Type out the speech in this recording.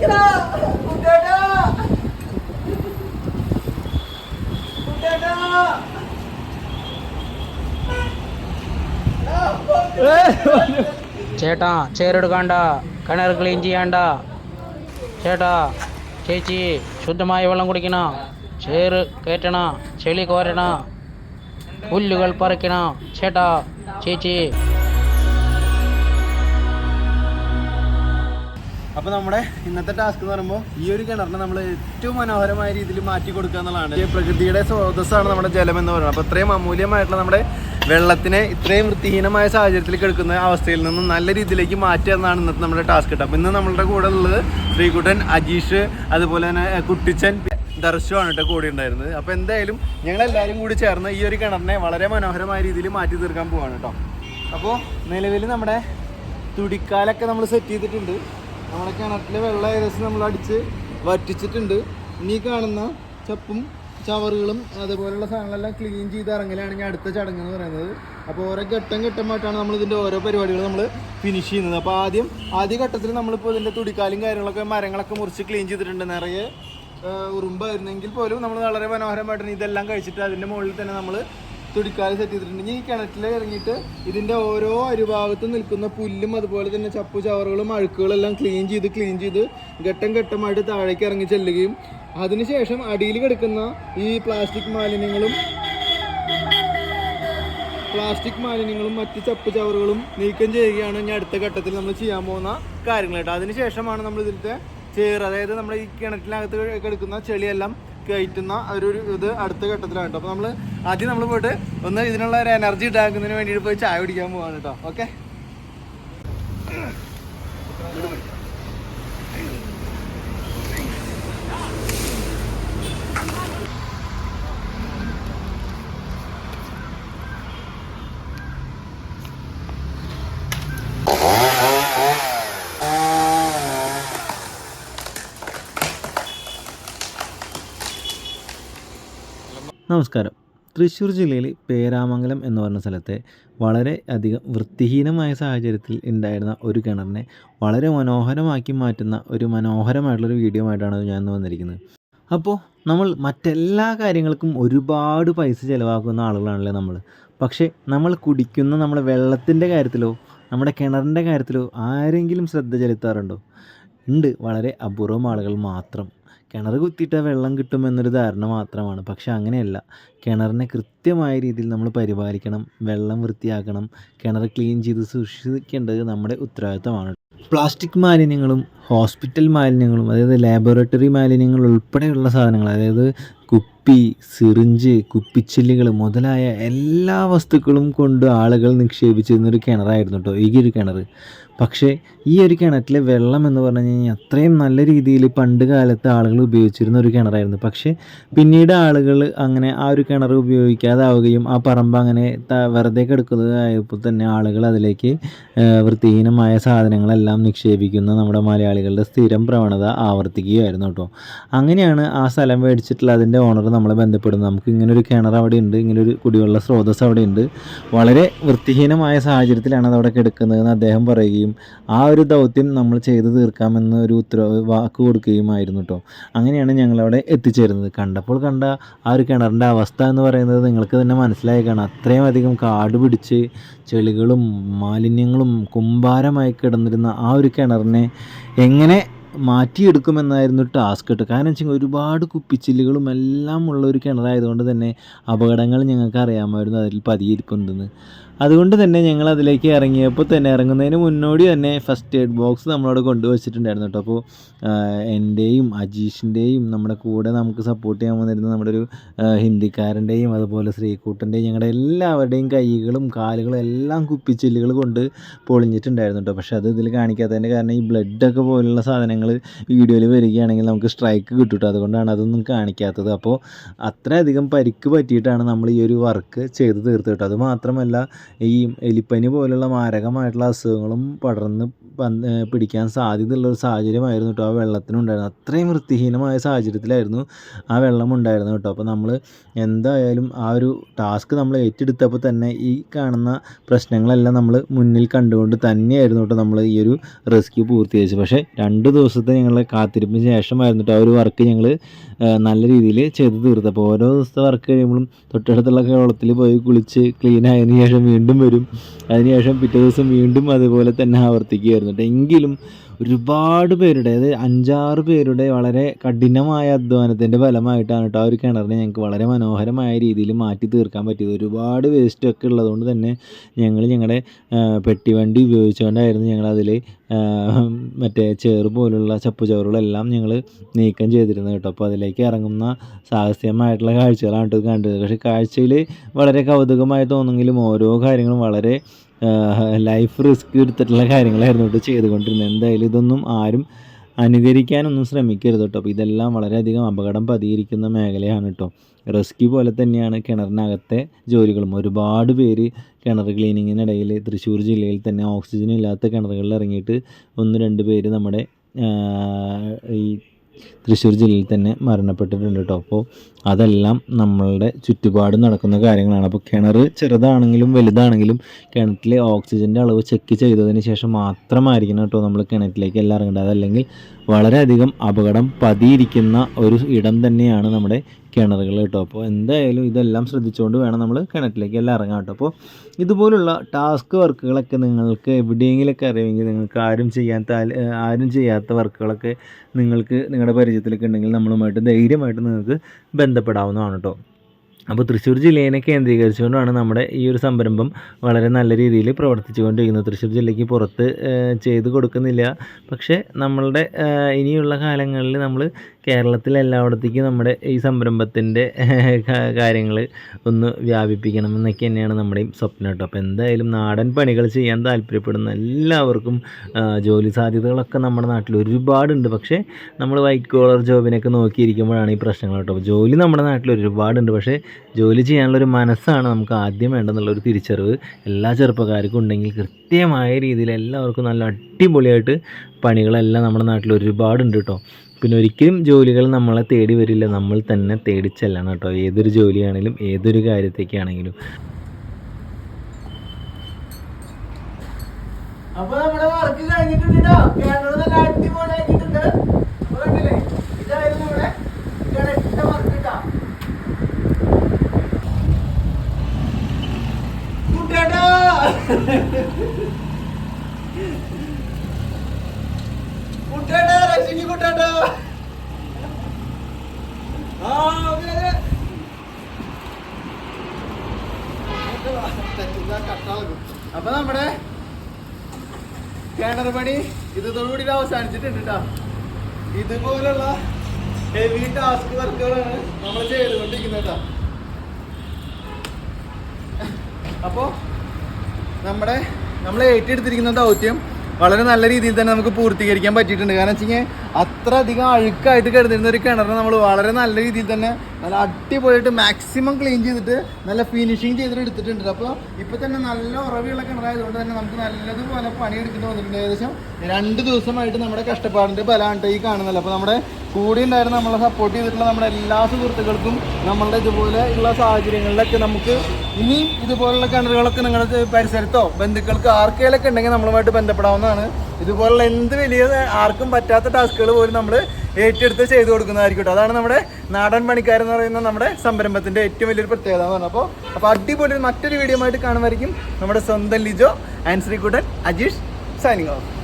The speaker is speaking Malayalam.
വിളിക്കടാ കുട്ടേട്ടാ കുട്ടേട്ടാ ചേട്ടാ ചേരെടുക്കാണ്ട കിണർ ക്ലീൻ ചെയ്യണ്ട ചേട്ടാ ചേച്ചി ശുദ്ധമായ വെള്ളം കുടിക്കണ ചേറ് കയറ്റണ ചെളി കോരണ പുല്ലുകൾ പറിക്കണ ചേട്ടാ ചേച്ചി അപ്പോൾ നമ്മുടെ ഇന്നത്തെ ടാസ്ക് എന്ന് പറയുമ്പോൾ ഈ ഒരു കിണറിനെ നമ്മൾ ഏറ്റവും മനോഹരമായ രീതിയിൽ മാറ്റി കൊടുക്കുക എന്നുള്ളതാണ്. പ്രകൃതിയുടെ സ്രോതസ്സാണ് നമ്മുടെ ജലം എന്ന് പറയുന്നത്. അപ്പോൾ ഇത്രയും അമൂല്യമായിട്ടുള്ള നമ്മുടെ വെള്ളത്തിനെ ഇത്രയും വൃത്തിഹീനമായ സാഹചര്യത്തിൽ കിടക്കുന്ന അവസ്ഥയിൽ നിന്നും നല്ല രീതിയിലേക്ക് മാറ്റുക എന്നാണ് ഇന്നത്തെ നമ്മുടെ ടാസ്ക് കേട്ടോ. അപ്പോൾ ഇന്ന് നമ്മളുടെ കൂടെ ഉള്ളത് ശ്രീകുട്ടൻ അജീഷ് അതുപോലെ തന്നെ കുട്ടിച്ചൻ ദർശനമാണ് കേട്ടോ കൂടി ഉണ്ടായിരുന്നത്. അപ്പോൾ എന്തായാലും ഞങ്ങളെല്ലാവരും കൂടി ചേർന്ന് ഈ ഒരു കിണറിനെ വളരെ മനോഹരമായ രീതിയിൽ മാറ്റി തീർക്കാൻ പോവാണ് കേട്ടോ. അപ്പോൾ നിലവിൽ നമ്മുടെ തുടിക്കാലൊക്കെ നമ്മൾ സെറ്റ് ചെയ്തിട്ടുണ്ട്. നമ്മുടെ കിണറ്റിലെ വെള്ളം ഏകദേശം നമ്മൾ അടിച്ച് വറ്റിച്ചിട്ടുണ്ട്. ഇനി കാണുന്ന ചപ്പും ചവറുകളും അതുപോലുള്ള സാധനങ്ങളെല്ലാം ക്ലീൻ ചെയ്ത് ഇറങ്ങലാണ് ഞാൻ അടുത്ത ചടങ്ങ് എന്ന് പറയുന്നത്. അപ്പോൾ ഓരോ ഘട്ടം ഘട്ടമായിട്ടാണ് നമ്മൾ ഇതിന്റെ ഓരോ പരിപാടികൾ നമ്മൾ ഫിനിഷ് ചെയ്യുന്നത്. അപ്പോൾ ആദ്യം ആദ്യ ഘട്ടത്തിൽ നമ്മളിപ്പോൾ ഇതിന്റെ തുടിക്കാലും കാര്യങ്ങളൊക്കെ മരങ്ങളൊക്കെ മുറിച്ച് ക്ലീൻ ചെയ്തിട്ടുണ്ട്. നിറയെ ഉറുമ്പായിരുന്നെങ്കിൽ പോലും നമ്മൾ വളരെ മനോഹരമായിട്ടാണ് ഇതെല്ലാം കഴിച്ചിട്ട് അതിന്റെ മുകളിൽ തന്നെ നമ്മൾ തുടിക്കാൽ സെറ്റ് ചെയ്തിട്ടുണ്ട്. ഈ കിണറ്റിൽ ഇറങ്ങിയിട്ട് ഇതിന്റെ ഓരോ അരുഭാഗത്തും നിൽക്കുന്ന പുല്ലും അതുപോലെ തന്നെ ചപ്പു ചവറുകളും അഴുക്കുകളും എല്ലാം ക്ലീൻ ചെയ്ത് ക്ലീൻ ചെയ്ത് ഘട്ടം ഘട്ടമായിട്ട് താഴേക്ക് ഇറങ്ങി ചെല്ലുകയും അതിനുശേഷം അടിയിൽ കിടക്കുന്ന ഈ പ്ലാസ്റ്റിക് മാലിന്യങ്ങളും പ്ലാസ്റ്റിക് മാലിന്യങ്ങളും മറ്റ് ചപ്പ് ചവറുകളും നീക്കം ചെയ്യുകയാണ് ഇനി അടുത്ത ഘട്ടത്തിൽ നമ്മൾ ചെയ്യാൻ പോകുന്ന കാര്യങ്ങൾ കേട്ടോ. അതിനുശേഷമാണ് നമ്മൾ ഇതിലത്തെ ചേറ് അതായത് നമ്മുടെ ഈ കിണറ്റിനകത്ത് കിടക്കുന്ന ചെളിയെല്ലാം കയറ്റുന്ന ഒരു ഇത് അടുത്ത ഘട്ടത്തിലാണ്. കേട്ടോ അപ്പോൾ നമ്മൾ ആദ്യം നമ്മൾ പോയിട്ട് ഒന്ന് ഇതിനുള്ള ഒരു എനർജി ഉണ്ടാക്കുന്നതിന് വേണ്ടിയിട്ട് പോയി ചായ കുടിക്കാൻ പോവാണ് കേട്ടോ. ഓക്കെ നമസ്കാരം. തൃശ്ശൂർ ജില്ലയിൽ പേരാമംഗലം എന്ന് പറഞ്ഞ സ്ഥലത്തെ വളരെ അധികം വൃത്തിഹീനമായ സാഹചര്യത്തിൽ ഉണ്ടായിരുന്ന ഒരു കിണറിനെ വളരെ മനോഹരമാക്കി മാറ്റുന്ന ഒരു മനോഹരമായിട്ടുള്ളൊരു വീഡിയോ ആയിട്ടാണ് ഞാൻ ഇന്ന് വന്നിരിക്കുന്നത്. അപ്പോൾ നമ്മൾ മറ്റെല്ലാ കാര്യങ്ങൾക്കും ഒരുപാട് പൈസ ചിലവാക്കുന്ന ആളുകളാണല്ലേ നമ്മൾ. പക്ഷേ നമ്മൾ കുടിക്കുന്ന നമ്മുടെ വെള്ളത്തിന്റെ കാര്യത്തിലോ നമ്മുടെ കിണറിന്റെ കാര്യത്തിലോ ആരെങ്കിലും ശ്രദ്ധ ചെലുത്താറുണ്ടോ? ഉണ്ട്. വളരെ അപൂർവം ആളുകൾ മാത്രം. കിണർ കുത്തിയിട്ടാൽ വെള്ളം കിട്ടുമെന്നൊരു ധാരണ മാത്രമാണ്. പക്ഷേ അങ്ങനെയല്ല. കിണറിനെ കൃത്യമായ രീതിയിൽ നമ്മൾ പരിപാലിക്കണം വെള്ളം വൃത്തിയാക്കണം കിണർ ക്ലീൻ ചെയ്ത് സൂക്ഷിക്കേണ്ടത് നമ്മുടെ ഉത്തരവാദിത്തമാണ്. പ്ലാസ്റ്റിക് മാലിന്യങ്ങളും ഹോസ്പിറ്റൽ മാലിന്യങ്ങളും അതായത് ലാബോറട്ടറി മാലിന്യങ്ങൾ ഉൾപ്പെടെയുള്ള സാധനങ്ങൾ അതായത് കുപ്പി സിറിഞ്ച് കുപ്പിച്ചില്ലുകൾ മുതലായ എല്ലാ വസ്തുക്കളും കൊണ്ട് ആളുകൾ നിക്ഷേപിച്ചിരുന്നൊരു കിണറായിരുന്നു കേട്ടോ ഈ ഒരു കിണർ. പക്ഷേ ഈ ഒരു കിണറ്റിലെ വെള്ളം എന്ന് പറഞ്ഞു കഴിഞ്ഞാൽ അത്രയും നല്ല രീതിയിൽ പണ്ട് കാലത്ത് ആളുകൾ ഉപയോഗിച്ചിരുന്ന ഒരു കിണറായിരുന്നു. പക്ഷേ പിന്നീട് ആളുകൾ അങ്ങനെ ആ ഒരു കിണർ ഉപയോഗിക്കാതാവുകയും ആ പറമ്പ് അങ്ങനെ വെറുതെ കിടക്കുന്നതായപ്പോൾ തന്നെ ആളുകൾ അതിലേക്ക് വൃത്തിഹീനമായ വൃത്തിഹീനമായ സാധനങ്ങളെല്ലാം നിക്ഷേപിക്കുന്ന നമ്മുടെ മലയാളികളുടെ സ്ഥിരം പ്രവണത ആവർത്തിക്കുകയായിരുന്നു കേട്ടോ. അങ്ങനെയാണ് ആ സ്ഥലം മേടിച്ചിട്ടുള്ള അതിന്റെ ഓണർ നമ്മളെ ബന്ധപ്പെടുന്നത്. നമുക്ക് ഇങ്ങനൊരു കിണർ അവിടെ ഉണ്ട് ഇങ്ങനെ ഒരു കുടിവെള്ള സ്രോതസ് അവിടെ ഉണ്ട് വളരെ വൃത്തിഹീനമായ സാഹചര്യത്തിലാണ് അത് അവിടെ കിടക്കുന്നതെന്ന് അദ്ദേഹം പറയുകയും ആ ഒരു ദൗത്യം നമ്മൾ ചെയ്തു തീർക്കാമെന്ന് ഒരു ഉത്തരവ് വാക്ക് കൊടുക്കുകയുമായിരുന്നു കേട്ടോ. അങ്ങനെയാണ് ഞങ്ങളവിടെ എത്തിച്ചേരുന്നത്. കണ്ടപ്പോൾ കണ്ട ആ ഒരു കിണറിന്റെ അവസ്ഥ എന്ന് പറയുന്നത് നിങ്ങൾക്ക് തന്നെ മനസ്സിലായി കാണാം. അത്രയും അധികം കാട് പിടിച്ച് ചെളികളും മാലിന്യങ്ങളും കുമ്പാരമായി കിടന്നിരുന്ന ആ ഒരു കിണറിനെ എങ്ങനെ മാറ്റിയെടുക്കുമെന്നായിരുന്നു ടാസ്ക് കേട്ടോ കാരണം വെച്ചാൽ ഒരുപാട് കുപ്പിച്ചില്ലുകളും എല്ലാം ഉള്ള ഒരു കിണറായതുകൊണ്ട് തന്നെ അപകടങ്ങൾ ഞങ്ങൾക്ക് അറിയാമായിരുന്നു അതിൽ പതിയിരിപ്പുണ്ടെന്ന്. അതുകൊണ്ട് തന്നെ ഞങ്ങൾ അതിലേക്ക് ഇറങ്ങിയപ്പോൾ തന്നെ ഇറങ്ങുന്നതിന് മുന്നോടി തന്നെ ഫസ്റ്റ് എയ്ഡ് ബോക്സ് നമ്മളവിടെ കൊണ്ടുവച്ചിട്ടുണ്ടായിരുന്നു കേട്ടോ. അപ്പോൾ എന്റെയും അജീഷിന്റെയും നമ്മുടെ കൂടെ നമുക്ക് സപ്പോർട്ട് ചെയ്യാൻ വന്നിരുന്ന നമ്മുടെ ഒരു ഹിന്ദിക്കാരന്റെയും അതുപോലെ ശ്രീകൂട്ടന്റെയും ഞങ്ങളുടെ എല്ലാവരുടെയും കൈകളും കാലുകളും എല്ലാം കുപ്പിച്ചില്ലുകൾ കൊണ്ട് പൊളിഞ്ഞിട്ടുണ്ടായിരുന്നു കേട്ടോ. പക്ഷേ അത് ഇതിൽ കാണിക്കാത്തതിന്റെ കാരണം ഈ ബ്ലഡൊക്കെ പോലുള്ള സാധനങ്ങൾ വീഡിയോയിൽ വരികയാണെങ്കിൽ നമുക്ക് സ്ട്രൈക്ക് കിട്ടും കേട്ടോ. അതുകൊണ്ടാണ് അതൊന്നും കാണിക്കാത്തത്. അപ്പോൾ അത്രയധികം പരിക്ക് പറ്റിയിട്ടാണ് നമ്മൾ ഈ ഒരു വർക്ക് ചെയ്ത് തീർത്ത് കേട്ടോ. അത് മാത്രമല്ല ഈ എലിപ്പനി പോലുള്ള മാരകമായിട്ടുള്ള അസുഖങ്ങളും പടർന്ന് പിടിക്കാൻ സാധ്യതയുള്ള ഒരു സാഹചര്യമായിരുന്നു കേട്ടോ. ആ വെള്ളത്തിനുണ്ടായിരുന്നത് അത്രയും വൃത്തിഹീനമായ സാഹചര്യത്തിലായിരുന്നു ആ വെള്ളം ഉണ്ടായിരുന്നത് കേട്ടോ. അപ്പോൾ നമ്മൾ എന്തായാലും ആ ഒരു ടാസ്ക് നമ്മൾ ഏറ്റെടുത്തപ്പോൾ തന്നെ ഈ കാണുന്ന പ്രശ്നങ്ങളെല്ലാം നമ്മൾ മുന്നിൽ കണ്ടുകൊണ്ട് തന്നെയായിരുന്നു കേട്ടോ നമ്മൾ ഈ ഒരു റെസ്ക്യൂ പൂർത്തീകരിച്ചത്. പക്ഷേ രണ്ട് ദിവസത്തെ ഞങ്ങളുടെ കാത്തിരിപ്പിന് ശേഷമായിരുന്നു കേട്ടോ ആ ഒരു വർക്ക് ഞങ്ങൾ നല്ല രീതിയിൽ ചെയ്ത് തീർത്തപ്പോൾ ഓരോ ദിവസത്തെ വർക്ക് കഴിയുമ്പോഴും തൊട്ടടുത്തുള്ള കുളത്തിൽ പോയി കുളിച്ച് ക്ലീൻ ആയതിനു ശേഷം വീണ്ടും വരും. അതിനുശേഷം പിറ്റേ ദിവസം വീണ്ടും അതുപോലെ തന്നെ ആവർത്തിക്കുകയായിരുന്നു. എങ്കിലും ഒരുപാട് പേരുടെ അതായത് അഞ്ചാറ് പേരുടെ വളരെ കഠിനമായ അധ്വാനത്തിന്റെ ഫലമായിട്ടാണ് കേട്ടോ ആ ഒരു കിണറിനെ ഞങ്ങൾക്ക് വളരെ മനോഹരമായ രീതിയിൽ മാറ്റി തീർക്കാൻ പറ്റിയത്. ഒരുപാട് വേസ്റ്റൊക്കെ ഉള്ളതുകൊണ്ട് തന്നെ ഞങ്ങൾ ഞങ്ങളുടെ പെട്ടിവണ്ടി ഉപയോഗിച്ചുകൊണ്ടായിരുന്നു ഞങ്ങളതിൽ മറ്റേ ചേറ് പോലുള്ള ചപ്പുചവറുകളെല്ലാം ഞങ്ങൾ നീക്കം ചെയ്തിരുന്നത് കേട്ടോ അപ്പോൾ അതിലേക്ക് ഇറങ്ങുന്ന സാഹസികമായിട്ടുള്ള കാഴ്ചകളാണ് കേട്ടോ കണ്ടത്. പക്ഷേ കാഴ്ചയിൽ വളരെ കൗതുകമായി തോന്നുമെങ്കിലും ഓരോ കാര്യങ്ങളും വളരെ ലൈഫ് റിസ്ക് എടുത്തിട്ടുള്ള കാര്യങ്ങളായിരുന്നു കേട്ടോ ചെയ്തുകൊണ്ടിരുന്നത്. എന്തായാലും ഇതൊന്നും ആരും അനുകരിക്കാനൊന്നും ശ്രമിക്കരുത് കേട്ടോ. അപ്പോൾ ഇതെല്ലാം വളരെയധികം അപകടം പതിയിരിക്കുന്ന മേഖലയാണ് കേട്ടോ. റെസ്ക്യൂ പോലെ തന്നെയാണ് കിണറിനകത്തെ ജോലികളും. ഒരുപാട് പേര് കിണർ ക്ലീനിങ്ങിനിടയിൽ തൃശ്ശൂർ ജില്ലയിൽ തന്നെ ഓക്സിജൻ ഇല്ലാത്ത കിണറുകളിൽ ഇറങ്ങിയിട്ട് ഒന്ന് രണ്ട് പേര് നമ്മുടെ ഈ തൃശ്ശൂർ ജില്ലയിൽ തന്നെ മരണപ്പെട്ടിട്ടുണ്ട് കേട്ടോ. അപ്പോൾ അതെല്ലാം നമ്മളുടെ ചുറ്റുപാട് നടക്കുന്ന കാര്യങ്ങളാണ്. അപ്പോൾ കിണർ ചെറുതാണെങ്കിലും വലുതാണെങ്കിലും കിണറ്റിലെ ഓക്സിജന്റെ അളവ് ചെക്ക് ചെയ്തതിന് ശേഷം മാത്രമായിരിക്കണം കേട്ടോ നമ്മൾ കിണറ്റിലേക്ക് എല്ലാം ഇറങ്ങേണ്ടത്. അതല്ലെങ്കിൽ വളരെയധികം അപകടം പതിയിരിക്കുന്ന ഒരു ഇടം തന്നെയാണ് നമ്മുടെ കിണറുകൾ കേട്ടോ. അപ്പോൾ എന്തായാലും ഇതെല്ലാം ശ്രദ്ധിച്ചുകൊണ്ട് വേണം നമ്മൾ കിണറ്റിലേക്ക് എല്ലാം ഇറങ്ങാം കേട്ടോ. അപ്പോൾ ഇതുപോലുള്ള ടാസ്ക് വർക്കുകളൊക്കെ നിങ്ങൾക്ക് എവിടെയെങ്കിലുമൊക്കെ അറിയുമെങ്കിൽ നിങ്ങൾക്ക് ആരും ചെയ്യാൻ ആരും ചെയ്യാത്ത വർക്കുകളൊക്കെ നിങ്ങൾക്ക് നിങ്ങളുടെ പരിചയത്തിലൊക്കെ ഉണ്ടെങ്കിൽ നമ്മളുമായിട്ട് ധൈര്യമായിട്ട് നിങ്ങൾക്ക് ബന്ധപ്പെടാവുന്നതാണ് കേട്ടോ അപ്പോൾ തൃശ്ശൂർ ജില്ലയെ കേന്ദ്രീകരിച്ചുകൊണ്ടാണ് നമ്മുടെ ഈ ഒരു സംരംഭം വളരെ നല്ല രീതിയിൽ പ്രവർത്തിച്ചുകൊണ്ടിരിക്കുന്നത്. തൃശ്ശൂർ ജില്ലയ്ക്ക് പുറത്ത് ചെയ്തു കൊടുക്കുന്നില്ല. പക്ഷേ നമ്മളുടെ ഇനിയുള്ള കാലങ്ങളിൽ നമ്മൾ കേരളത്തിൽ എല്ലായിടത്തേക്കും നമ്മുടെ ഈ സംരംഭത്തിന്റെ കാര്യങ്ങൾ ഒന്ന് വ്യാപിപ്പിക്കണം എന്നൊക്കെ തന്നെയാണ് നമ്മുടെയും സ്വപ്നം കേട്ടോ. അപ്പോൾ എന്തായാലും നാടൻ പണികൾ ചെയ്യാൻ താല്പര്യപ്പെടുന്ന എല്ലാവർക്കും ജോലി സാധ്യതകളൊക്കെ നമ്മുടെ നാട്ടിൽ ഒരുപാടുണ്ട്. പക്ഷേ നമ്മൾ വൈറ്റ് കോളർ ജോബിനൊക്കെ നോക്കിയിരിക്കുമ്പോഴാണ് ഈ പ്രശ്നങ്ങൾ കേട്ടോ. ജോലി നമ്മുടെ നാട്ടിൽ ഒരുപാടുണ്ട്. പക്ഷേ ജോലി ചെയ്യാനുള്ളൊരു മനസ്സാണ് നമുക്ക് ആദ്യം വേണ്ടെന്നുള്ളൊരു തിരിച്ചറിവ് എല്ലാ ചെറുപ്പക്കാർക്കും ഉണ്ടെങ്കിൽ കൃത്യമായ രീതിയിൽ എല്ലാവർക്കും നല്ല അടിപൊളിയായിട്ട് പണികളെല്ലാം നമ്മുടെ നാട്ടിൽ ഒരുപാടുണ്ട് കേട്ടോ. പിന്നെ ഒരിക്കലും ജോലികൾ നമ്മളെ തേടി വരില്ല. നമ്മൾ തന്നെ തേടി ചെല്ലണം കേട്ടോ. ഏതൊരു ജോലിയാണെങ്കിലും ഏതൊരു കാര്യത്തേക്കാണെങ്കിലും. അപ്പൊ നമ്മുടെ വർക്ക് കഴിഞ്ഞിട്ടുണ്ട് കേട്ടോ കിണറ് നല്ല അടിപൊളിയാക്കിയിട്ടുണ്ട് അപ്പൊ കണ്ടില്ലേ? ഇതായിരുന്നു വർക്ക് കേട്ടോ കുട്ടേട്ടാ കുട്ടേട്ടാ രക്ഷിക്ക് കുട്ടേട്ടാ അപ്പൊ നമ്മുടെ കിണർ പണി ഇതോടുകൂടി അവസാനിച്ചിട്ടുണ്ട് കേട്ടോ ഇതുപോലുള്ള ഹെവി ടാസ്ക് വർക്കുകളാണ് നമ്മൾ ചെയ്തുകൊണ്ടിരിക്കുന്നത് കേട്ടോ അപ്പോൾ നമ്മുടെ നമ്മൾ ഏറ്റെടുത്തിരിക്കുന്ന ദൗത്യം വളരെ നല്ല രീതിയിൽ തന്നെ നമുക്ക് പൂർത്തീകരിക്കാൻ പറ്റിയിട്ടുണ്ട്. കാരണം വെച്ച് കഴിഞ്ഞാൽ അത്ര അധികം അഴുക്കായിട്ട് കിടന്നിരുന്ന ഒരു കിണറിനെ നമ്മൾ വളരെ നല്ല രീതിയിൽ തന്നെ നല്ല അടിപൊളിയായിട്ട് മാക്സിമം ക്ലീൻ ചെയ്തിട്ട് നല്ല ഫിനിഷിങ് ചെയ്തിട്ട് എടുത്തിട്ടുണ്ട്. അപ്പോൾ ഇപ്പോൾ തന്നെ നല്ല ഉറവിയുള്ള കിണറായതുകൊണ്ട് തന്നെ നമുക്ക് നല്ലതുപോലെ പണിയെടുക്കേണ്ടി വന്നിട്ടുണ്ട്. ഏകദേശം രണ്ട് ദിവസമായിട്ട് നമ്മുടെ കഷ്ടപ്പാടിന്റെ ഫലമാണ് ഈ കാണുന്നില്ല അപ്പോൾ നമ്മുടെ കൂടി ഉണ്ടായിരുന്ന നമ്മളെ സപ്പോർട്ട് ചെയ്തിട്ടുള്ള നമ്മുടെ എല്ലാ സുഹൃത്തുക്കൾക്കും നമ്മളുടെ ഇതുപോലെ ഉള്ള സാഹചര്യങ്ങളിലൊക്കെ നമുക്ക് ഇനിയും ഇതുപോലുള്ള കിണറുകളൊക്കെ നിങ്ങളുടെ പരിസരത്തോ ബന്ധുക്കൾക്ക് ആർക്കേലൊക്കെ ഉണ്ടെങ്കിൽ നമ്മളുമായിട്ട് ബന്ധപ്പെടാവുന്നതാണ്. ഇതുപോലുള്ള എന്ത് വലിയ ആർക്കും പറ്റാത്ത ടാസ്കുകൾ പോലും നമ്മൾ ഏറ്റെടുത്ത് ചെയ്തു കൊടുക്കുന്നതായിരിക്കും കേട്ടോ. അതാണ് നമ്മുടെ നാടൻ പണിക്കാരെന്ന് പറയുന്ന നമ്മുടെ സംരംഭത്തിന്റെ ഏറ്റവും വലിയൊരു പ്രത്യേകത എന്ന് അപ്പോൾ അപ്പോൾ അടിപൊളി മറ്റൊരു വീഡിയോ ആയിട്ട് കാണുമായിരിക്കും നമ്മുടെ സ്വന്തം Lijo and Sreekuttan Ajeesh signing off